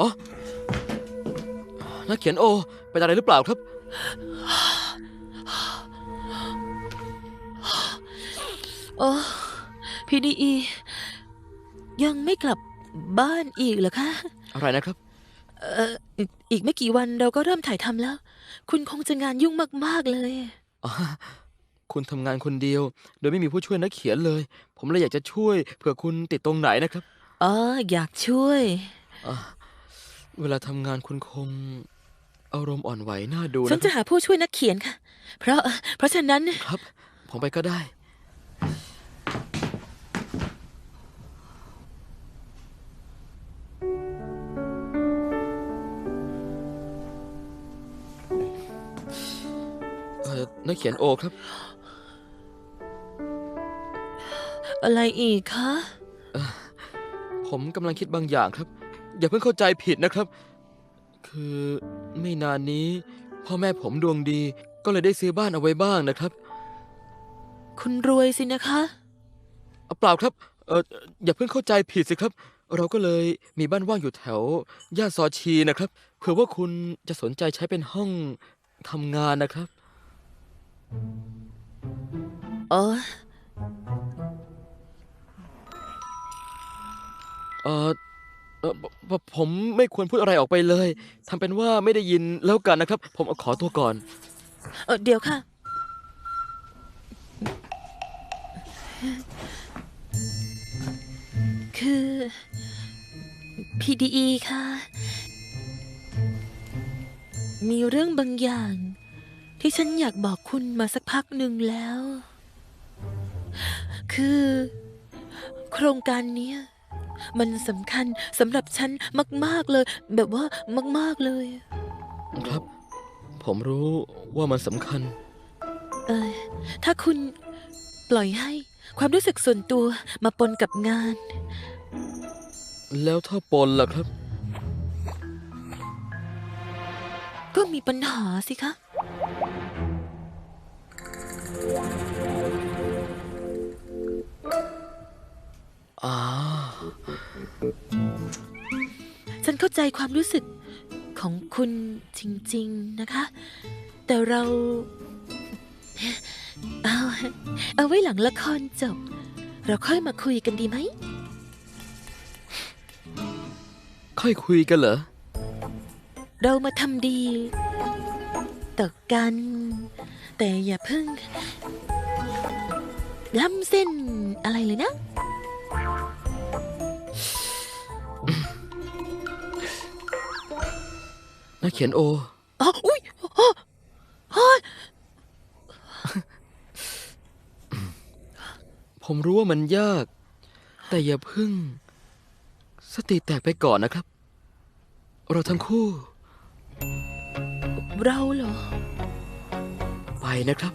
อ๋อนักเขียนโอ เป็นอะไรหรือเปล่าครับ โอ้พีดีอียังไม่กลับบ้านอีกเหรอคะ อะไรนะครับ เอ่ออีกอีกไม่กี่วันเราก็เริ่มถ่ายทำแล้ว คุณคงจะงานยุ่งมาก ๆ เลย อ๋อคุณทำงานคนเดียว โดยไม่มีผู้ช่วยนักเขียนเลย ผมเลยอยากจะช่วยเผื่อคุณติดตรงไหนนะครับ อ๋อ อยากช่วย อะ เวลาทำงานคุณคง อารมณ์อ่อนไหวน่าดูฉันะนคจะรับหาผู้ช่วยนักเขียนค่ะ เพราะเพราะฉะนั้น ครับ ผมไปก็ได้ เออนักเขียนโอครับ อะไรอีกคะผมกำลังคิดบางอย่างครับ อย่าเพิ่งเข้าใจผิดนะครับ คือไม่นานนี้ พ่อแม่ผมดวงดี ก็เลยได้ซื้อบ้านเอาไว้บ้างนะครับ คุณรวยสินะคะเอาเปล่าครับเอออย่าเพิ่งเข้าใจผิดสิครับ เราก็เลยมีบ้านว่างอยู่แถว ย่านซอชีนะครับ เผื่อว่าคุณจะสนใจใช้เป็นห้องทำงานนะครับอ๋อเออเออผผมไม่ควรพูดอะไรออกไปเลยทำเป็นว่าไม่ได้ยินแล้วกันนะครับ ผมขอตัวก่อน เออเดี๋ยวค่ะ คือ PDE ค่ะ มีเรื่องบางอย่าง ที่ฉันอยากบอกคุณมาสักพักหนึ่งแล้ว คือ โครงการเนี้ย มันสำคัญสำหรับฉันมาก ๆเลย แบบว่ามาก ๆเลย ครับ ผมรู้ว่ามันสำคัญ เออถ้าคุณปล่อยให้ความรู้สึกส่วนตัวมาปนกับงาน แล้วถ้าปนล่ะครับ ก็มีปัญหาสิคะ อ่า เข้าใจความรู้สึกของคุณจริง ๆนะคะ แต่เรา เอาเอาไว้หลังละครจบ เราค่อยมาคุยกันดีไหม ค่อยคุยกันเหรอ เรามาทำดีต่อกัน แต่อย่าเพิ่งล้ำเส้นอะไรเลยนะ นักเขียนโออ๋ออุ้ยอ๋ออ๋อผมรู้ว่ามันยาก แต่อย่าเพึ่ง สติแตกไปก่อนนะครับ เราทั้งคู่ เราเหรอ ไปนะครับ